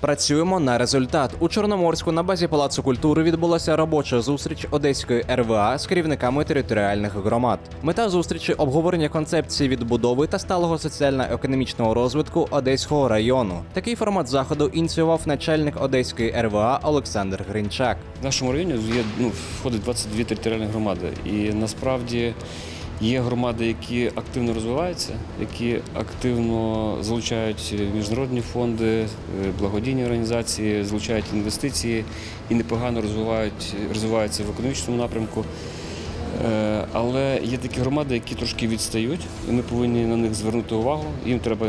Працюємо на результат. У Чорноморську на базі Палацу культури відбулася робоча зустріч Одеської РВА з керівниками територіальних громад. Мета зустрічі обговорення концепції відбудови та сталого соціально-економічного розвитку Одеського району. Такий формат заходу ініціював начальник Одеської РВА Олександр Гринчак. В нашому районі є ну, входить 22 територіальні громади. І насправді є громади, які активно розвиваються, які активно залучають міжнародні фонди, е, благодійні організації, залучають інвестиції і непогано розвивають, розвиваються в економічному напрямку. Е, Але є такі громади, які трошки відстають, і ми повинні на них звернути увагу. Їм треба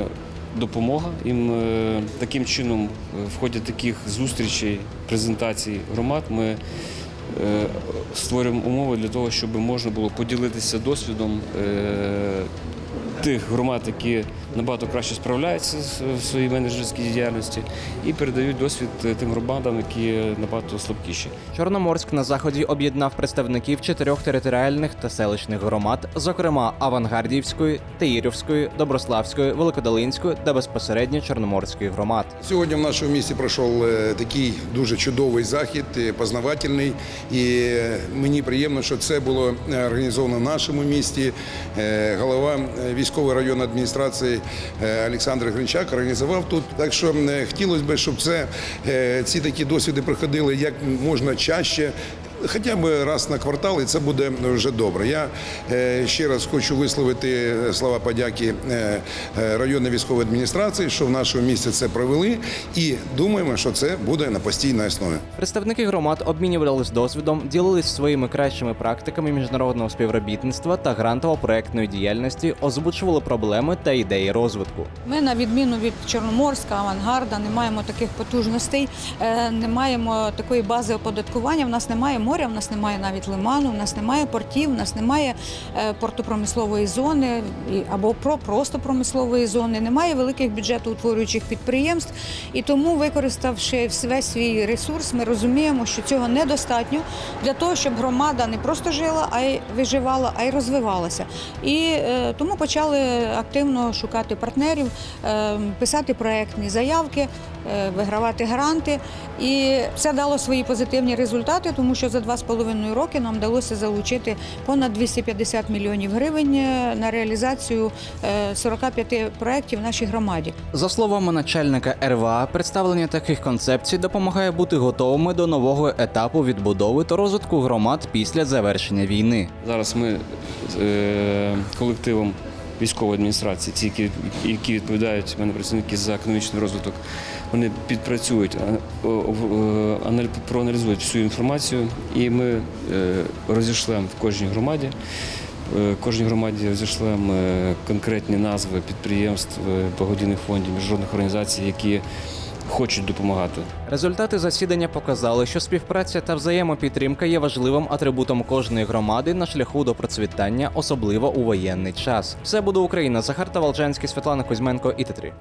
допомога. Їм е, таким чином, е, в ході таких зустрічей, презентацій громад, ми е, створюємо умови для того, щоб можна було поділитися досвідом е, тих громад, які набагато краще справляються з- своїй менеджерській діяльності, і передають досвід е, тим громадам, які набагато слабкіші. Чорноморськ на заході об'єднав представників чотирьох територіальних та селищних громад, зокрема Авангардівської, Таїрівської, Доброславської, Великодолинської та безпосередньо Чорноморської громад. Сьогодні в нашому місті пройшов е, такий дуже чудовий захід, е, познавательний. І мені приємно, що це було організовано в нашому місті. Голова е, військової районної адміністрації е, Олександр Гринчак організував тут. Так що е, хотілося б, щоб це, е, ці такі досвіди проходили як можна чаще. Хоча б раз на квартал, і це буде вже добре. Я е, ще раз хочу висловити слова подяки е, е, районної військової адміністрації, що в нашому місті це провели, і думаємо, що це буде на постійній основі. Представники громад обмінювались досвідом, ділились своїми кращими практиками міжнародного співробітництва та грантово-проектної діяльності, озвучували проблеми та ідеї розвитку. Ми, на відміну від Чорноморська, авангарда, не маємо таких потужностей, не маємо такої бази оподаткування. В нас немає моря, в нас немає навіть лиману, в нас немає портів, в нас немає е, портопромислової зони або про просто промислової зони, немає великих бюджетоутворюючих підприємств. І тому, використавши весь свій ресурс, ми розуміємо, що цього недостатньо для того, щоб громада не просто жила, а й виживала, а й розвивалася. І е, тому почали активно шукати партнерів, е, писати проектні заявки, вигравати гранти. І це дало свої позитивні результати, тому що за два з половиною роки нам вдалося залучити понад 250 мільйонів гривень е, на реалізацію е, 45 проєктів в нашій громаді. За словами начальника РВА, представлення таких концепцій допомагає бути готовими до нового етапу відбудови та розвитку громад після завершення війни. Зараз ми з е, колективом військової адміністрації, ті, які, які відповідають мене працівники за економічний розвиток, вони підпрацюють, о- проаналізують всю інформацію, і ми е, розійшлемо в кожній громаді. е, Кожній громаді розійшлемо е, конкретні назви підприємств, е, благодійних фондів, міжнародних організацій, які хочуть допомагати. Результати засідання показали, що співпраця та взаємопідтримка є важливим атрибутом кожної громади на шляху до процвітання, особливо у воєнний час. Все буде Україна. Захар Таволжанський, Світлана Кузьменко і Т3.